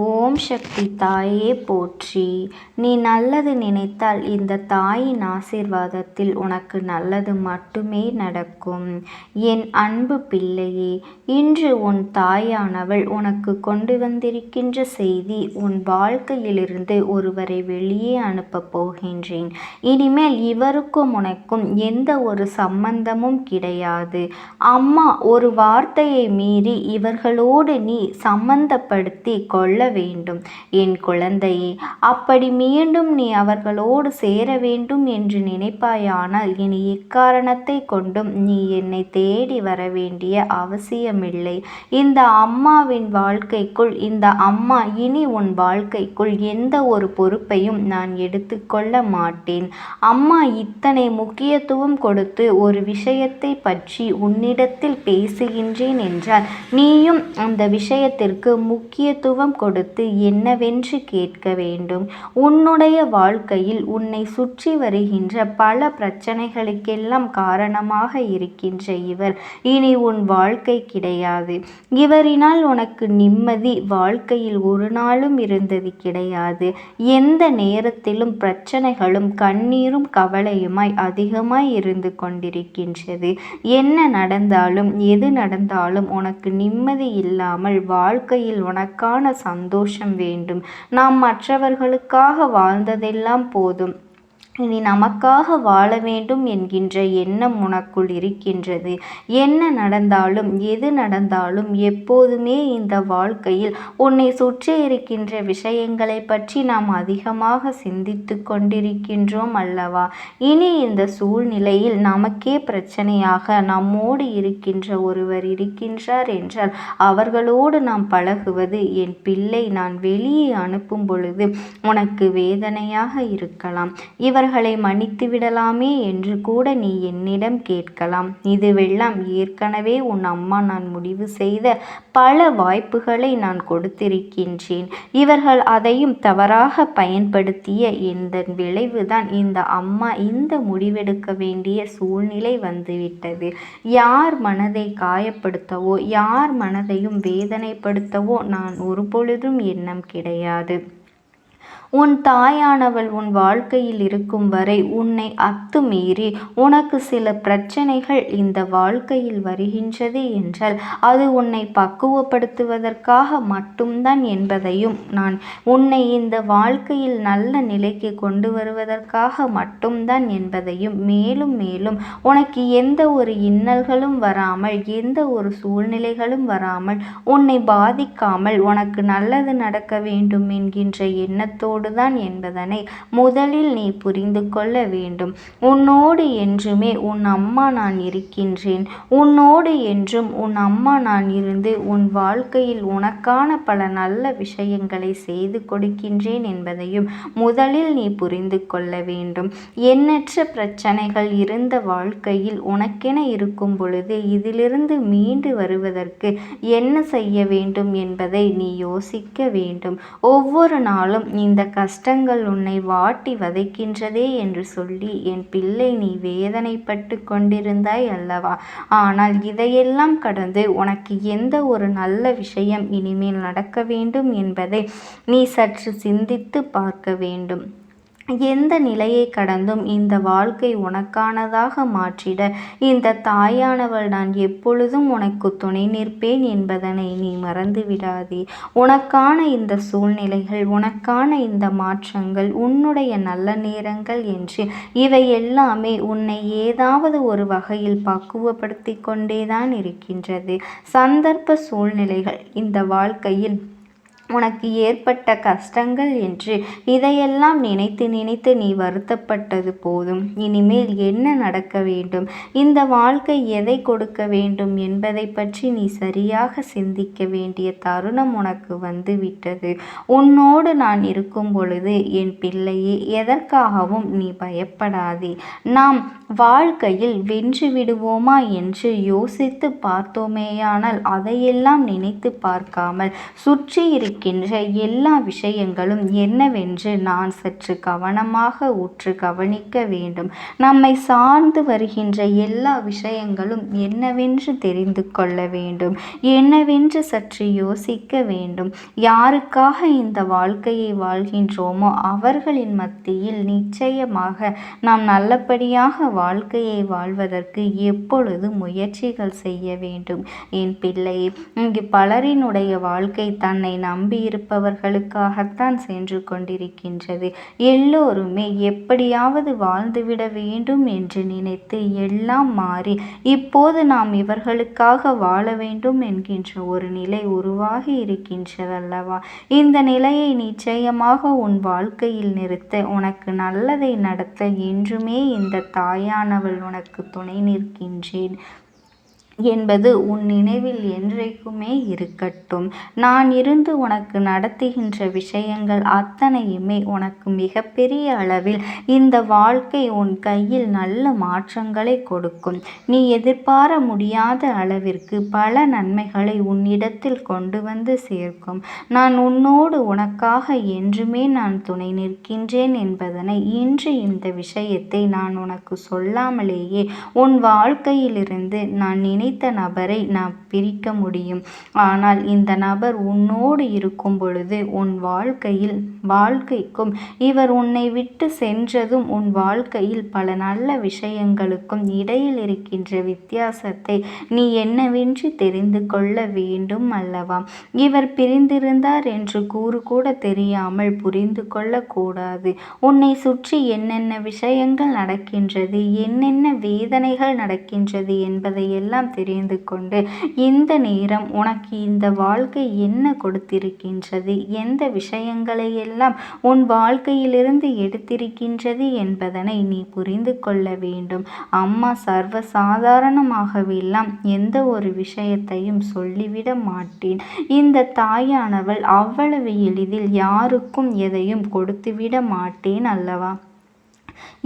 ஓம் சக்தி தாயே போற்றி. நீ நல்லது நினைத்தால் இந்த தாயின் ஆசீர்வாதத்தில் உனக்கு நல்லது மட்டுமே நடக்கும். என் அன்பு பிள்ளையே இன்று உன் தாயானவள் உனக்கு கொண்டு வந்திருக்கின்ற செய்தி உன் வாழ்க்கையிலிருந்து ஒருவரை வெளியே அனுப்பப் போகின்றேன். இனிமேல் இவருக்கும் உனக்கும் எந்த ஒரு சம்பந்தமும் கிடையாது. அம்மா ஒரு வார்த்தையை மீறி இவர்களோடு நீ சம்பந்தப்படுத்தி கொள்ள வேண்டும். என் குழந்தையே அப்படி மீண்டும் நீ அவர்களோடு சேர வேண்டும் என்று நினைப்பாயானால் இனி எக்காரணத்தை கொண்டும் நீ என்னை தேடி வர வேண்டிய அவசியமில்லை. இந்த அம்மாவின் வாழ்க்கைக்குள் இந்த அம்மா இனி உன் வாழ்க்கைக்குள் எந்த ஒரு பொறுப்பையும் நான் எடுத்துக்கொள்ள மாட்டேன். அம்மா இத்தனை முக்கியத்துவம் கொடுத்து ஒரு விஷயத்தை பற்றி உன்னிடத்தில் பேசுகின்றேன் என்றால் நீயும் அந்த விஷயத்திற்கு முக்கியத்துவம் கொடு கொடுத்து என்னவென்று கேட்க வேண்டும்? உன்னுடைய வாழ்க்கையில் உன்னை சுற்றி வருகின்ற பல பிரச்சனைகளுக்கெல்லாம் காரணமாக இருக்கின்ற இவர். இனி உன் வாழ்க்கை கிடையாது. இவரினால் உனக்கு நிம்மதி வாழ்க்கையில் ஒரு நாளும் இருந்தது கிடையாது. எந்த நேரத்திலும் பிரச்சனைகளும் கண்ணீரும் கவலையுமாய் அதிகமாய் இருந்து கொண்டிருக்கின்றது. என்ன நடந்தாலும் எது நடந்தாலும் உனக்கு நிம்மதி இல்லாமல் வாழ்க்கையில் உனக்கான சந்தோஷம் வேண்டும். நாம் மற்றவர்களுக்காக வாழ்ந்ததெல்லாம் போதும். இனி நமக்காக வாழ வேண்டும் என்கின்ற எண்ணம் உனக்குள் இருக்கின்றது. என்ன நடந்தாலும் எது நடந்தாலும் எப்போதுமே இந்த வாழ்க்கையில் உன்னை சுற்றி இருக்கின்ற விஷயங்களை பற்றி நாம் அதிகமாக சிந்தித்து கொண்டிருக்கின்றோம் அல்லவா? இனி இந்த சூழ்நிலையில் நமக்கே பிரச்சனையாக நம்மோடு இருக்கின்ற ஒருவர் இருக்கின்றார் என்றால் அவர்களோடு நாம் பழகுவது என் பிள்ளை நான் வெளியே அனுப்பும் பொழுது உனக்கு வேதனையாக இருக்கலாம். இவர் அவர்களை மன்னித்து விடலாமே என்று கூட நீ என்னிடம் கேட்கலாம். இதுவெல்லாம் ஏற்கனவே உன் அம்மா நான் முடிவு செய்த பல வாய்ப்புகளை நான் கொடுத்திருக்கின்றேன். இவர்கள் அதையும் தவறாக பயன்படுத்திய இந்த விளைவுதான் இந்த அம்மா இந்த முடிவெடுக்க வேண்டிய சூழ்நிலை வந்துவிட்டது. யார் மனதை காயப்படுத்தவோ யார் மனதையும் வேதனைப்படுத்தவோ நான் ஒரு பொழுதும் எண்ணம் கிடையாது. உன் தாயானவள் உன் வாழ்க்கையில் இருக்கும் வரை உன்னை அத்துமீறி உனக்கு சில பிரச்சனைகள் இந்த வாழ்க்கையில் வருகின்றது என்றால் அது உன்னை பக்குவப்படுத்துவதற்காக மட்டும்தான் என்பதையும் நான் உன்னை இந்த வாழ்க்கையில் நல்ல நிலைக்கு கொண்டு வருவதற்காக மட்டும்தான் என்பதையும் மேலும் மேலும் உனக்கு எந்த ஒரு இன்னல்களும் வராமல் எந்த ஒரு சூழ்நிலைகளும் வராமல் உன்னை பாதிக்காமல் உனக்கு நல்லது நடக்க வேண்டும் என்கின்ற எண்ணத்தோடு உன்னோடுதான் என்பதனை முதலில் நீ புரிந்து கொள்ள வேண்டும். உன்னோடு என்றுமே உன் அம்மா நான் இருக்கின்றேன். உன்னோடு என்றும் உன் அம்மா நான் இருந்து உன் வாழ்க்கையில் உனக்கான பல நல்ல விஷயங்களை செய்து கொடுக்கின்றேன் என்பதையும் முதலில் நீ புரிந்து கொள்ள வேண்டும். எண்ணற்ற பிரச்சனைகள் இருந்த வாழ்க்கையில் உனக்கென இருக்கும் பொழுது இதிலிருந்து மீண்டு வருவதற்கு என்ன செய்ய வேண்டும் என்பதை நீ யோசிக்க வேண்டும். ஒவ்வொரு நாளும் இந்த கஷ்டங்கள் உன்னை வாட்டி வதைக்கின்றதே என்று சொல்லி என் பிள்ளை நீ வேதனைப்பட்டு கொண்டிருந்தாய் அல்லவா? ஆனால் இதையெல்லாம் கடந்து உனக்கு எந்த ஒரு நல்ல விஷயம் இனிமேல் நடக்க வேண்டும் என்பதை நீ சற்று சிந்தித்து பார்க்க வேண்டும். எந்த நிலையை கடந்தும் இந்த வாழ்க்கை உனக்கானதாக மாற்றிட. இந்த தாயானவள் நான் எப்பொழுதும் உனக்கு துணை நிற்பேன் என்பதனை நீ மறந்து விடாதே உனக்கான இந்த சூழ்நிலைகள் உனக்கான இந்த மாற்றங்கள் உன்னுடைய நல்ல நேரங்கள் என்று இவை எல்லாமே உன்னை ஏதாவது ஒரு வகையில் பக்குவப்படுத்தி கொண்டேதான் இருக்கின்றது. சந்தர்ப்ப சூழ்நிலைகள் இந்த வாழ்க்கையில் உனக்கு ஏற்பட்ட கஷ்டங்கள் என்று இதையெல்லாம் நினைத்து நினைத்து நீ வருத்தப்பட்டது போதும். இனிமேல் என்ன நடக்க வேண்டும்? இந்த வாழ்க்கை எதை கொடுக்க வேண்டும் என்பதை பற்றி நீ சரியாக சிந்திக்க வேண்டிய தருணம் உனக்கு வந்துவிட்டது. உன்னோடு நான் இருக்கும் பொழுது என் பிள்ளையே எதற்காகவும் நீ பயப்படாதே. நாம் வாழ்க்கையில் வென்று விடுவோமா என்று யோசித்து பார்த்தோமேயானால் அதையெல்லாம் நினைத்து பார்க்காமல் சுற்றி இருக்க இருக்கின்ற எல்லா விஷயங்களும் என்னவென்று நான் சற்று கவனமாக உற்று கவனிக்க வேண்டும். நம்மை சார்ந்து வருகின்ற எல்லா விஷயங்களும் என்னவென்று தெரிந்து கொள்ள வேண்டும். என்னவென்று சற்று யோசிக்க வேண்டும். யாருக்காக இந்த வாழ்க்கையை வாழ்கின்றோமோ அவர்களின் மத்தியில் நிச்சயமாக நாம் நல்லபடியாக வாழ்க்கையை வாழ்வதற்கு எப்பொழுது முயற்சிகள் செய்ய வேண்டும். என் பிள்ளை இங்கு பலரினுடைய வாழ்க்கை தன்னை நம்பியிருப்பவர்களுக்காகத்தான் சென்று கொண்டிருக்கின்றது. எல்லோருமே எப்படியாவது வாழ்ந்துவிட வேண்டும் என்று நினைத்து எல்லாம் மாறி இப்போது நாம் இவர்களுக்காக வாழ வேண்டும் என்கின்ற ஒரு நிலை உருவாகி இருக்கின்றதல்லவா? இந்த நிலையை நிச்சயமாக உன் வாழ்க்கையில் நிறுத்த உனக்கு நல்லதை நடத்த என்றுமே இந்த தாயானவள் உனக்கு துணை நிற்கின்றேன். என்பது உன் நினைவில் என்றைக்குமே இருக்கட்டும். நான் இருந்து உனக்கு நடத்துகின்ற விஷயங்கள் அத்தனையுமே உனக்கு மிகப்பெரிய அளவில் இந்த வாழ்க்கை உன் கையில் நல்ல மாற்றங்களை கொடுக்கும். நீ எதிர்பார முடியாத அளவிற்கு பல நன்மைகளை உன்னிடத்தில் கொண்டு வந்து சேர்க்கும். நான் உன்னோடு உனக்காக என்றுமே நான் துணை நிற்கின்றேன் என்பதனை இன்று இந்த விஷயத்தை நான் உனக்கு சொல்லாமலேயே உன் வாழ்க்கையிலிருந்து நான் நினை நினைத்த நபரை நான் பிரிக்க முடியும். ஆனால் இந்த நபர் உன்னோடு இருக்கும் பொழுது உன் வாழ்க்கையில் வாழ்க்கைக்கும் இவர் உன்னை விட்டு சென்றதும் உன் வாழ்க்கையில் பல நல்ல விஷயங்களுக்கும் இடையில் இருக்கின்ற வித்தியாசத்தை நீ என்னவென்று தெரிந்து கொள்ள வேண்டும் அல்லவா? இவர் பிரிந்திருந்தார் என்று கூறு கூட தெரியாமல் புரிந்து கொள்ளக்கூடாது. உன்னை சுற்றி என்னென்ன விஷயங்கள் நடக்கின்றது என்னென்ன வேதனைகள் நடக்கின்றது என்பதையெல்லாம் தெரிந்து கொண்டு இந்த நேரம் உனக்கு இந்த வாழ்க்கை என்ன கொடுத்திருக்கின்றது? எந்த விஷயங்களை எல்லாம் உன் வாழ்க்கையிலிருந்து எடுத்திருக்கின்றது என்பதனை நீ புரிந்து கொள்ள வேண்டும். அம்மா சர்வ சாதாரணமாகவெல்லாம் எந்த ஒரு விஷயத்தையும் சொல்லிவிட மாட்டேன். இந்த தாயானவள் அவ்வளவு எளிதில் யாருக்கும் எதையும் கொடுத்துவிட மாட்டேன் அல்லவா?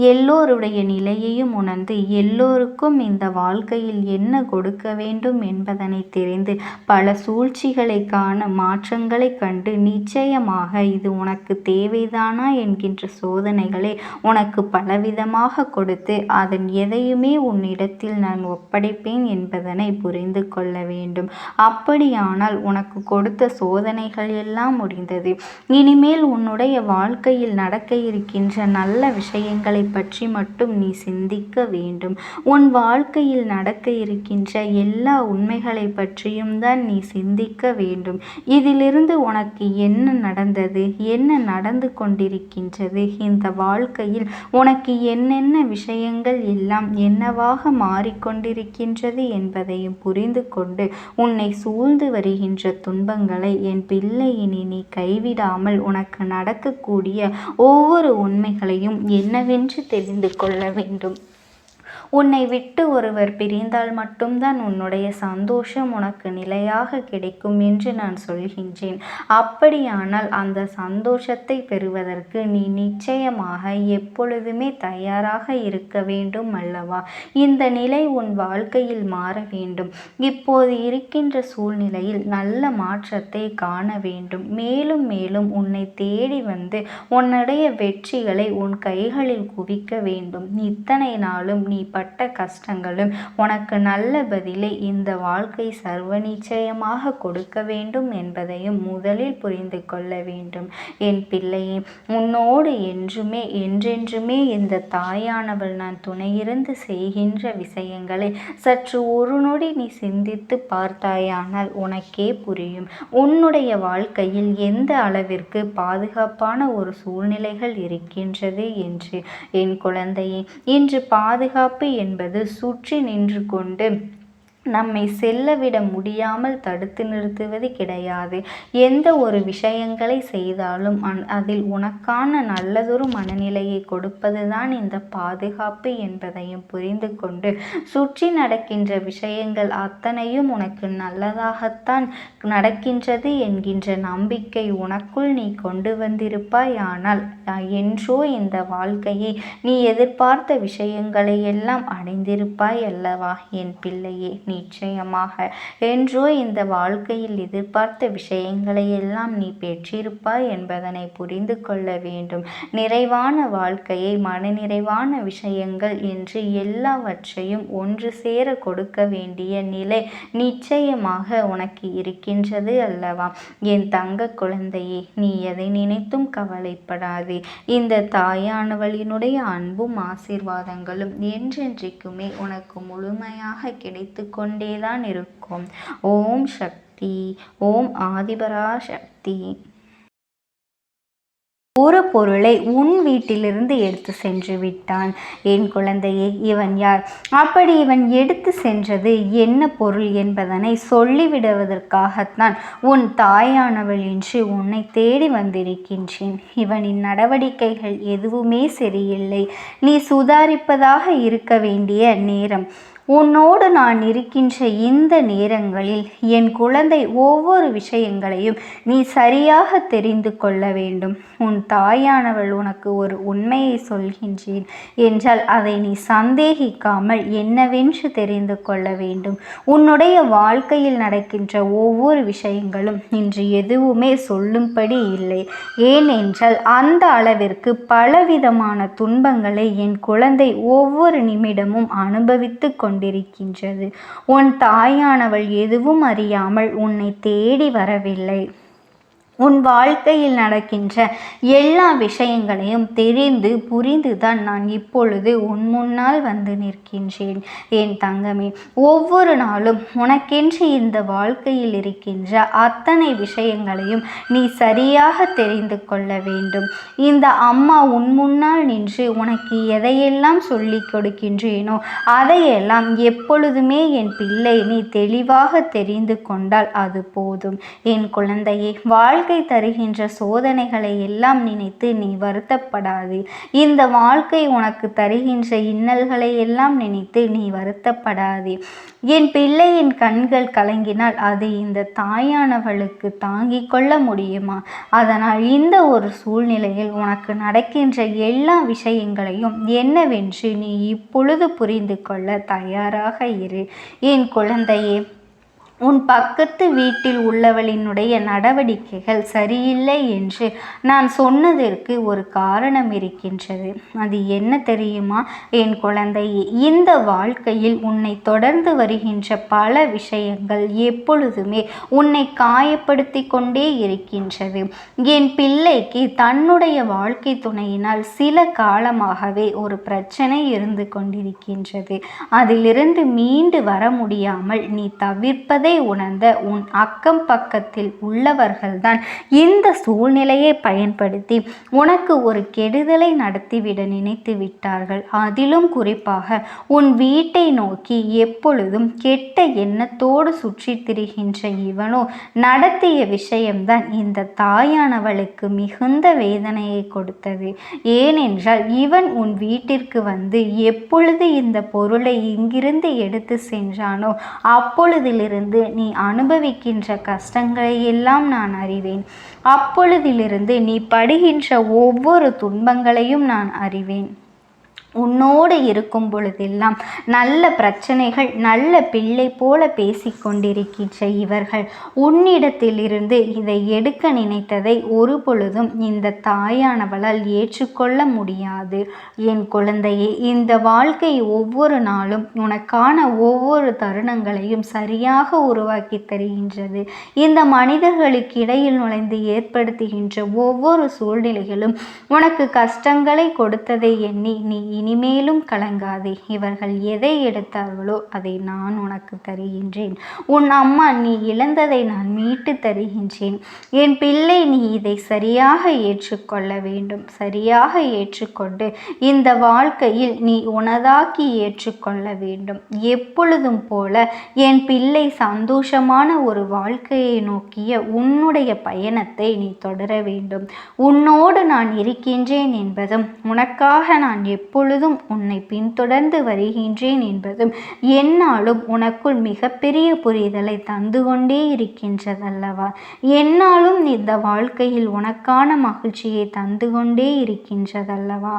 எல்லோருடைய நிலையையும் உணர்ந்து எல்லோருக்கும் இந்த வாழ்க்கையில் என்ன கொடுக்க வேண்டும் என்பதனை தெரிந்து பல சூழ்ச்சிகளை காண மாற்றங்களை கண்டு நிச்சயமாக இது உனக்கு தேவைதானா என்கின்ற சோதனைகளை உனக்கு பலவிதமாக கொடுத்து அதன் எதையுமே உன்னிடத்தில் நான் ஒப்படைப்பேன் என்பதனை புரிந்து கொள்ள வேண்டும். அப்படியானால் உனக்கு கொடுத்த சோதனைகள் எல்லாம் முடிந்தது. இனிமேல் உன்னுடைய வாழ்க்கையில் நடக்க இருக்கின்ற நல்ல விஷயங்கள் பற்றி மட்டும் நீ சிந்திக்க வேண்டும். உன் வாழ்க்கையில் நடக்க இருக்கின்ற எல்லா உண்மைகளை பற்றியும் தான் நீ சிந்திக்க வேண்டும். இதிலிருந்து உனக்கு என்ன நடந்தது? என்ன நடந்து கொண்டிருக்கின்றது? இந்த வாழ்க்கையில் உனக்கு என்னென்ன விஷயங்கள் எல்லாம் என்னவாக மாறிக்கொண்டிருக்கின்றது என்பதையும் புரிந்து கொண்டு உன்னை சூழ்ந்து வருகின்ற துன்பங்களை என் பிள்ளையினி நீ கைவிடாமல் உனக்கு நடக்கக்கூடிய ஒவ்வொரு உண்மைகளையும் என்னவென்று என்று தெரிந்து கொள்ள வேண்டும். உன்னை விட்டு ஒருவர் பிரிந்தால் மட்டும்தான் உன்னுடைய சந்தோஷம் உனக்கு நிலையாக கிடைக்கும் என்று நான் சொல்கின்றேன். அப்படியானால் அந்த சந்தோஷத்தை பெறுவதற்கு நீ நிச்சயமாக எப்பொழுதுமே தயாராக இருக்க வேண்டும் அல்லவா? இந்த நிலை உன் வாழ்க்கையில் மாற வேண்டும். இப்போது இருக்கின்ற சூழ்நிலையில் நல்ல மாற்றத்தை காண வேண்டும். மேலும் மேலும் உன்னை தேடி வந்து உன்னுடைய வெற்றிகளை உன் கைகளில் குவிக்க வேண்டும். இத்தனை நாளும் நீ பட்ட கஷ்டங்களும் உனக்கு நல்ல பதிலை இந்த வாழ்க்கை சர்வ நிச்சயமாக கொடுக்க வேண்டும் என்பதையும் முதலில் புரிந்து கொள்ள வேண்டும். என் பிள்ளையே உன்னோடு என்றுமே என்றென்றுமே இந்த தாயானவள் நான் துணையிருந்து செய்கின்ற விஷயங்களை சற்று ஒரு நொடி நீ சிந்தித்து பார்த்தாயானால் உனக்கே புரியும். உன்னுடைய வாழ்க்கையில் எந்த அளவிற்கு பாதுகாப்பான ஒரு சூழ்நிலைகள் இருக்கின்றது என்று. என் குழந்தையே இன்று பாதுகாப்பு என்பது சுற்றி நின்று கொண்டு நம்மை செல்லவிட முடியாமல் தடுத்து நிறுத்துவது கிடையாது. எந்த ஒரு விஷயங்களை செய்தாலும் அந் அதில் உனக்கான நல்லதொரு மனநிலையை கொடுப்பது தான் இந்த பாதுகாப்பு என்பதையும் புரிந்து கொண்டு சுற்றி நடக்கின்ற விஷயங்கள் அத்தனையும் உனக்கு நல்லதாகத்தான் நடக்கின்றது என்கின்ற நம்பிக்கை உனக்குள் நீ கொண்டு வந்திருப்பாய். ஆனால் என்றோ இந்த வாழ்க்கையை நீ எதிர்பார்த்த விஷயங்களை எல்லாம் அடைந்திருப்பாய் அல்லவா? என் பிள்ளையே நீ நிச்சயமாக. என்றோ இந்த வாழ்க்கையில் எதிர்பார்த்த விஷயங்களை எல்லாம் நீ பெற்றிருப்பாய் என்பதனை புரிந்து கொள்ள வேண்டும். நிறைவான வாழ்க்கையை மனநிறைவான விஷயங்கள் என்று எல்லாவற்றையும் ஒன்று சேர கொடுக்க வேண்டிய நிலை நிச்சயமாக உனக்கு இருக்கின்றது அல்லவா? என் தங்க குழந்தையே நீ எதை நினைத்தும் கவலைப்படாதே. இந்த தாயானவளினுடைய அன்பும் ஆசீர்வாதங்களும் என்றென்றைக்குமே உனக்கு முழுமையாக கிடைத்து கொண்டேதான் இருக்கும். ஓம் சக்தி ஓம் ஆதிபரா சக்தி. ஒரு பொருளை உன் வீட்டிலிருந்து எடுத்து சென்று விட்டான். என் குழந்தையே இவன் யார்? அப்படி இவன் எடுத்து சென்றது என்ன பொருள் என்பதனை சொல்லிவிடுவதற்காகத்தான் உன் தாயானவள் என்று உன்னை தேடி வந்திருக்கின்றேன். இவனின் நடவடிக்கைகள் எதுவுமே சரியில்லை. நீ சுதாரிப்பதாக இருக்க வேண்டிய நேரம். உன்னோடு நான் இருக்கின்ற இந்த நேரங்களில் என் குழந்தை ஒவ்வொரு விஷயங்களையும் நீ சரியாக தெரிந்து கொள்ள வேண்டும். உன் தாயானவள் உனக்கு ஒரு உண்மையை சொல்கின்றேன் என்றால் அதை நீ சந்தேகிக்காமல் என்னவென்று தெரிந்து கொள்ள வேண்டும். உன்னுடைய வாழ்க்கையில் நடக்கின்ற ஒவ்வொரு விஷயங்களும் இன்று எதுவுமே சொல்லும்படி இல்லை. ஏனென்றால் அந்த அளவிற்கு பலவிதமான துன்பங்களை என் குழந்தை ஒவ்வொரு நிமிடமும் அனுபவித்து கொண்டு கொண்டிருக்கின்றது. உன் தாயானவள் எதுவும் அறியாமல் உன்னை தேடி வரவில்லை. உன் வாழ்க்கையில் நடக்கின்ற எல்லா விஷயங்களையும் தெரிந்து புரிந்துதான் நான் இப்பொழுது உன் முன்னால் வந்து நிற்கின்றேன். என் தங்கமே ஒவ்வொரு நாளும் உனக்கென்று இந்த வாழ்க்கையில் இருக்கின்ற அத்தனை விஷயங்களையும் நீ சரியாக தெரிந்து கொள்ள வேண்டும். இந்த அம்மா உன் முன்னால் நின்று உனக்கு எதையெல்லாம் சொல்லி கொடுக்கின்றேனோ அதையெல்லாம் எப்பொழுதுமே என் பிள்ளை நீ தெளிவாக தெரிந்து கொண்டால் அது போதும். என் குழந்தையை வாழ் வாழ்க்கை தருகின்ற சோதனைகளை எல்லாம் நினைத்து நீ வருத்தப்படாது. இந்த வாழ்க்கை உனக்கு தருகின்ற இன்னல்களை எல்லாம் நினைத்து நீ வருத்தப்படாதே. என் பிள்ளையின் கண்கள் கலங்கினால் அது இந்த தாயானவளுக்கு தாங்கிக் கொள்ள முடியுமா? அதனால் இந்த ஒரு சூழ்நிலையில் உனக்கு நடக்கின்ற எல்லா விஷயங்களையும் என்னவென்று நீ இப்பொழுது புரிந்து கொள்ள தயாராக இரு. என் குழந்தையே உன் பக்கத்து வீட்டில் உள்ளவளினுடைய நடவடிக்கைகள் சரியில்லை என்று நான் சொன்னதற்கு ஒரு காரணம் இருக்கின்றது. அது என்ன தெரியுமா? என் குழந்தை இந்த வாழ்க்கையில் உன்னை தொடர்ந்து வருகின்ற பல விஷயங்கள் எப்பொழுதுமே உன்னை காயப்படுத்தி கொண்டே இருக்கின்றது. என் பிள்ளைக்கு தன்னுடைய வாழ்க்கை துணையினால் சில காலமாகவே ஒரு பிரச்சனை இருந்து கொண்டிருக்கின்றது. அதிலிருந்து மீண்டு வர முடியாமல் நீ தவிர்ப்பது என்பதை உணர்ந்த உன் அக்கம் பக்கத்தில் உள்ளவர்கள்தான் இந்த சூழ்நிலையை பயன்படுத்தி உனக்கு ஒரு கெடுதலை நடத்திவிட நினைத்து விட்டார்கள். அதிலும் குறிப்பாக உன் வீட்டை நோக்கி எப்பொழுதும் கெட்ட எண்ணத்தோடு சுற்றி திரிகின்ற இவனோ நடத்திய விஷயம்தான் இந்த தாயானவளுக்கு மிகுந்த வேதனையை கொடுத்தது. ஏனென்றால் இவன் உன் வீட்டிற்கு வந்து எப்பொழுது இந்த பொருளை இங்கிருந்து எடுத்து சென்றானோ அப்பொழுதிலிருந்து இருந்து நீ அனுபவிக்கின்ற கஷ்டங்களை எல்லாம் நான் அறிவேன். அப்பொழுதிலிருந்து நீ படுகின்ற ஒவ்வொரு துன்பங்களையும் நான் அறிவேன். உன்னோடு இருக்கும் பொழுதெல்லாம் நல்ல பிரச்சனைகள் நல்ல பிள்ளை போல பேசிக்கொண்டிருக்கின்ற இவர்கள். உன்னிடத்திலிருந்து இதை எடுக்க நினைத்ததை ஒரு பொழுதும் இந்த தாயானவளால் ஏற்றுக்கொள்ள முடியாது. என் குழந்தையே இந்த வாழ்க்கை ஒவ்வொரு நாளும் உனக்கான ஒவ்வொரு தருணங்களையும் சரியாக உருவாக்கி தருகின்றது. இந்த மனிதர்களுக்கு இடையில் நுழைந்து ஏற்படுத்துகின்ற ஒவ்வொரு சூழ்நிலைகளும் உனக்கு கஷ்டங்களை கொடுத்ததை எண்ணி நீ இனிமேலும் கலங்காதே. இவர்கள் எதை எடுத்தார்களோ அதை நான் உனக்கு தருகின்றேன். உன் அம்மா நீ இழந்ததை நான் மீட்டு தருகின்றேன். என் பிள்ளை நீ இதை சரியாக ஏற்றுக்கொள்ள வேண்டும். சரியாக ஏற்றுக்கொண்டு இந்த வாழ்க்கையில் நீ உனதாக்கி ஏற்றுக்கொள்ள வேண்டும். எப்பொழுதும் போல என் பிள்ளை சந்தோஷமான ஒரு வாழ்க்கையை நோக்கிய உன்னுடைய பயணத்தை நீ தொடர வேண்டும். உன்னோடு நான் இருக்கின்றேன் என்பதும் உனக்காக நான் எப்பொழுதும் எப்பொழுதும் உன்னை பின்தொடர்ந்து வருகின்றேன் என்பதும் என்னாலும் உனக்குள் மிகப்பெரிய புரிதலை தந்து கொண்டே இருக்கின்றதல்லவா? என்னாலும் இந்த வாழ்க்கையில் உனக்கான மகிழ்ச்சியை தந்து கொண்டே இருக்கின்றதல்லவா?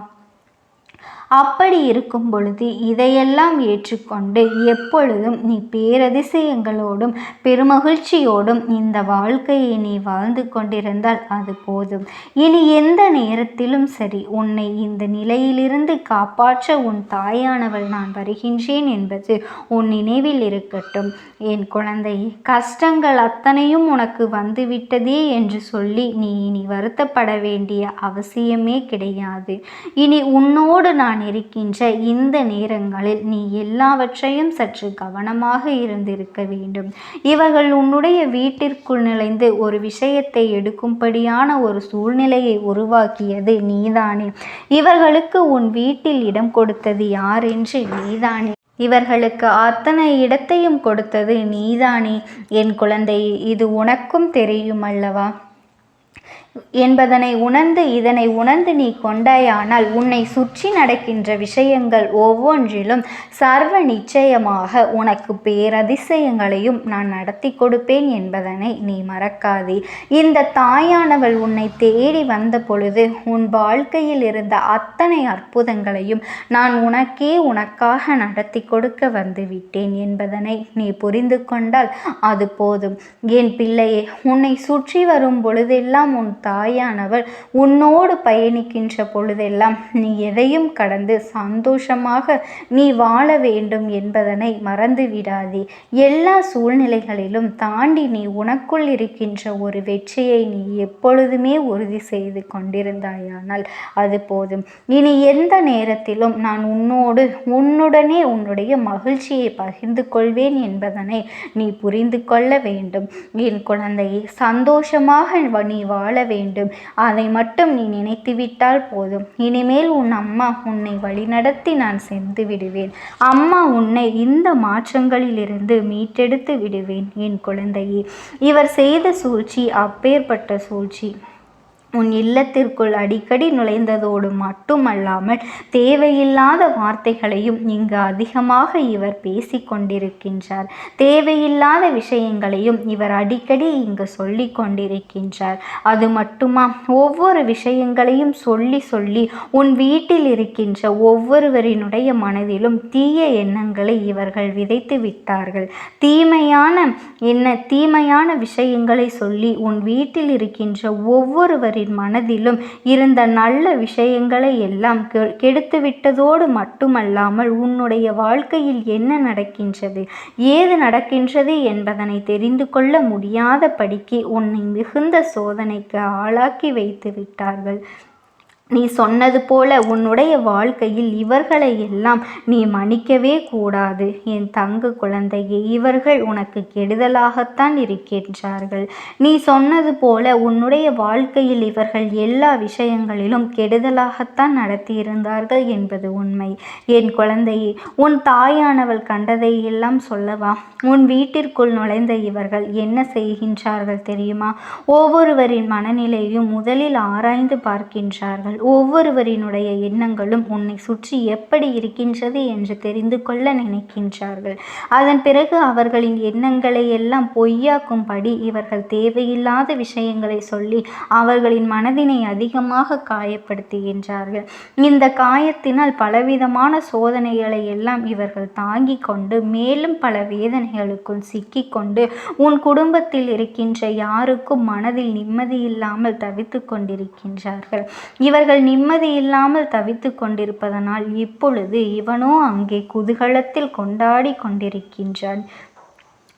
அப்படி இருக்கும் பொழுது இதையெல்லாம் ஏற்றுக்கொண்டு எப்பொழுதும் நீ பேரதிசயங்களோடும் பெருமகிழ்ச்சியோடும் இந்த வாழ்க்கையை நீ வாழ்ந்து கொண்டிருந்தால் அது போதும். இனி எந்த நேரத்திலும் சரி உன்னை இந்த நிலையிலிருந்து காப்பாற்ற உன் தாயானவள் நான் வருகின்றேன் என்பது உன் நினைவில் இருக்கட்டும். என் குழந்தை கஷ்டங்கள் அத்தனையும் உனக்கு வந்துவிட்டதே என்று சொல்லி நீ இனி வருத்தப்பட வேண்டிய அவசியமே கிடையாது. இனி உன்னோடு நான் நான் இருக்கின்ற இந்த நேரங்களில் நீ எல்லாவற்றையும் சற்று கவனமாக இருந்திருக்க வேண்டும். இவர்கள் உன்னுடைய வீட்டிற்குள் நுழைந்து ஒரு விஷயத்தை எடுக்கும்படியான ஒரு சூழ்நிலையை உருவாக்கியது நீதானே. இவர்களுக்கு உன் வீட்டில் இடம் கொடுத்தது யார் என்று நீதானே. இவர்களுக்கு அத்தனை இடத்தையும் கொடுத்தது நீதானே. என் குழந்தை இது உனக்கும் தெரியும் அல்லவா? என்பதனை உணர்ந்து இதனை உணர்ந்து நீ கொண்டாயானால் உன்னை சுற்றி நடக்கின்ற விஷயங்கள் ஒவ்வொன்றிலும் சர்வ நிச்சயமாக உனக்கு பேரதிசயங்களையும் நான் நடத்தி கொடுப்பேன் என்பதனை நீ மறக்காதே. இந்த தாயானவள் உன்னை தேடி வந்த பொழுது உன் வாழ்க்கையில் இருந்த அத்தனை அற்புதங்களையும் நான் உனக்கே உனக்காக நடத்தி கொடுக்க வந்து விட்டேன் என்பதனை நீ புரிந்து கொண்டால் அது போதும். என் பிள்ளையே உன்னை சுற்றி வரும் பொழுதெல்லாம் உன் தாயானவள் உன்னோடு பயணிக்கின்ற பொழுதெல்லாம் நீ எதையும் கடந்து சந்தோஷமாக நீ வாழ வேண்டும் என்பதனை மறந்து விடாதே. எல்லா சூழ்நிலைகளிலும் தாண்டி நீ உனக்குள் இருக்கின்ற ஒரு வெற்றியை நீ எப்பொழுதுமே உறுதி செய்து கொண்டிருந்தாயானால் அது போதும். இனி எந்த நேரத்திலும் நான் உன்னோடு உன்னுடனே உன்னுடைய மகிழ்ச்சியை பகிர்ந்து கொள்வேன் என்பதனை நீ புரிந்து கொள்ள வேண்டும். என் குழந்தையை சந்தோஷமாக நீ வாழ வேண்டும் வேண்டும். அதை மட்டும் நீ நினைத்துவிட்டால் போதும். இனிமேல் உன் அம்மா உன்னை வழிநடத்தி நான் சென்று விடுவேன். அம்மா உன்னை இந்த மாற்றங்களிலிருந்து மீட்டெடுத்து விடுவேன் என் குழந்தையே. இவர் செய்த சூழ்ச்சி அப்பேற்பட்ட சூழ்ச்சி. உன் இல்லத்திற்குள் அடிக்கடி நுழைந்ததோடு மட்டுமல்லாமல் தேவையில்லாத வார்த்தைகளையும் இங்கு அதிகமாக இவர் பேசி கொண்டிருக்கின்றார். தேவையில்லாத விஷயங்களையும் இவர் அடிக்கடி இங்கு சொல்லி கொண்டிருக்கின்றார். அது மட்டுமா? ஒவ்வொரு விஷயங்களையும் சொல்லி சொல்லி உன் வீட்டில் இருக்கின்ற ஒவ்வொருவரினுடைய மனதிலும் தீய எண்ணங்களை இவர்கள் விதைத்து விட்டார்கள். தீமையான என்ன தீமையான விஷயங்களை சொல்லி உன் வீட்டில் இருக்கின்ற ஒவ்வொருவரின் அவரின் மனதிலும் இருந்த நல்ல விஷயங்களை எல்லாம் கெடுத்துவிட்டதோடு மட்டுமல்லாமல் உன்னுடைய வாழ்க்கையில் என்ன நடக்கின்றது ஏது நடக்கின்றது என்பதனை தெரிந்து கொள்ள முடியாதபடிக்கு உன்னை மிகுந்த சோதனைக்கு ஆளாக்கி வைத்து விட்டார்கள். நீ சொன்னது போல உன்னுடைய வாழ்க்கையில் இவர்களை எல்லாம் நீ மன்னிக்கவே கூடாது. என் தங்க குழந்தையே இவர்கள் உனக்கு கெடுதலாகத்தான் இருக்கின்றார்கள். நீ சொன்னது போல உன்னுடைய வாழ்க்கையில் இவர்கள் எல்லா விஷயங்களிலும் கெடுதலாகத்தான் நடத்தியிருந்தார்கள் என்பது உண்மை. என் குழந்தையே உன் தாயானவள் கண்டதை எல்லாம் சொல்லவா? உன் வீட்டிற்குள் நுழைந்த இவர்கள் என்ன செய்கின்றார்கள் தெரியுமா? ஒவ்வொருவரின் மனநிலையும் முதலில் ஆராய்ந்து பார்க்கின்றார்கள். ஒவ்வொருவரினுடைய எண்ணங்களும் உன்னை சுற்றி எப்படி இருக்கின்றது என்று தெரிந்து கொள்ள நினைக்கின்றார்கள். அதன் பிறகு அவர்களின் எண்ணங்களை எல்லாம் பொய்யாக்கும்படி இவர்கள் தேவையில்லாத விஷயங்களை சொல்லி அவர்களின் மனதினை அதிகமாக காயப்படுத்துகின்றார்கள். இந்த காயத்தினால் பலவிதமான சோதனைகளை எல்லாம் இவர்கள் தாங்கிக் கொண்டு மேலும் பல வேதனைகளுக்குள் சிக்கிக்கொண்டு உன் குடும்பத்தில் இருக்கின்ற யாருக்கும் மனதில் நிம்மதி இல்லாமல் தவித்து கொண்டிருக்கின்றார்கள். இவர்கள் இவர்கள் நிம்மதி இல்லாமல் தவித்து கொண்டிருப்பதனால் இப்பொழுது இவனோ அங்கே குதூகலத்தில் கொண்டாடி கொண்டிருக்கின்றான்.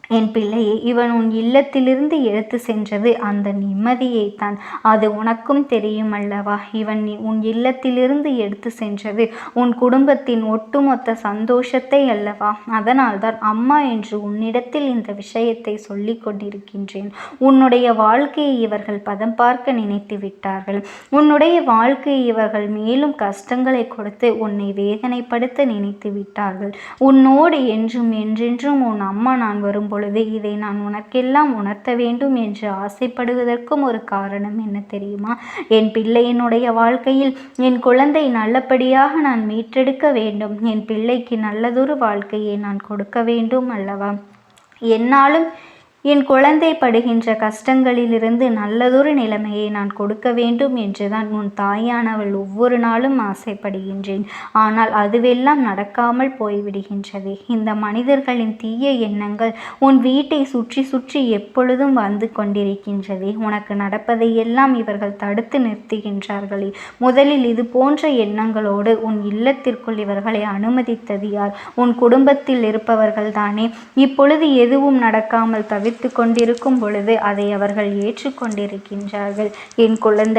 என் பிள்ளையே இவன் உன் இல்லத்திலிருந்து எடுத்து சென்றது அந்த நிம்மதியைத்தான். அது உனக்கும் தெரியும் அல்லவா? இவன் உன் இல்லத்திலிருந்து எடுத்து சென்றது உன் குடும்பத்தின் ஒட்டுமொத்த சந்தோஷத்தை அல்லவா? அதனால்தான் அம்மா என்று உன்னிடத்தில் இந்த விஷயத்தை சொல்லி கொண்டிருக்கின்றேன். உன்னுடைய வாழ்க்கையை இவர்கள் பதம் பார்க்க நினைத்து விட்டார்கள். உன்னுடைய வாழ்க்கையை இவர்கள் மேலும் கஷ்டங்களை கொடுத்து உன்னை வேதனைப்படுத்த நினைத்து விட்டார்கள். உன்னோடு என்றும் என்றென்றும் உன் அம்மா நான் வரும்போது பொழுது இதை நான் உனக்கெல்லாம் உணர்த்த வேண்டும் என்று ஆசைப்படுவதற்கும் ஒரு காரணம் என்ன தெரியுமா? என் பிள்ளையினுடைய வாழ்க்கையில் என் குழந்தை நல்லபடியாக நான் மீட்டெடுக்க வேண்டும். என் பிள்ளைக்கு நல்லதொரு வாழ்க்கையை நான் கொடுக்க வேண்டும் அல்லவா? என்னாலும் என் குழந்தை படுகின்ற கஷ்டங்களிலிருந்து நல்லதொரு நிலைமையை நான் கொடுக்க வேண்டும் என்றுதான் உன் தாயானவள் ஒவ்வொரு நாளும் ஆசைப்படுகின்றேன். ஆனால் அதுவெல்லாம் நடக்காமல் போய்விடுகின்றது. இந்த மனிதர்களின் தீய எண்ணங்கள் உன் வீட்டை சுற்றி சுற்றி எப்பொழுதும் வந்து கொண்டிருக்கின்றது. உனக்கு நடப்பதையெல்லாம் இவர்கள் தடுத்து நிறுத்துகின்றார்களே. முதலில் இது போன்ற எண்ணங்களோடு உன் இல்லத்திற்குள் இவர்களை அனுமதித்தது யார் உன் குடும்பத்தில் இருப்பவர்கள் தானே இப்பொழுது எதுவும் நடக்காமல் தவிர தவிர்த்து கொண்டிருக்கும் பொழுது அதை அவர்கள் ஏற்றுக்கொண்டிருக்கின்றார்கள். என் குழந்தை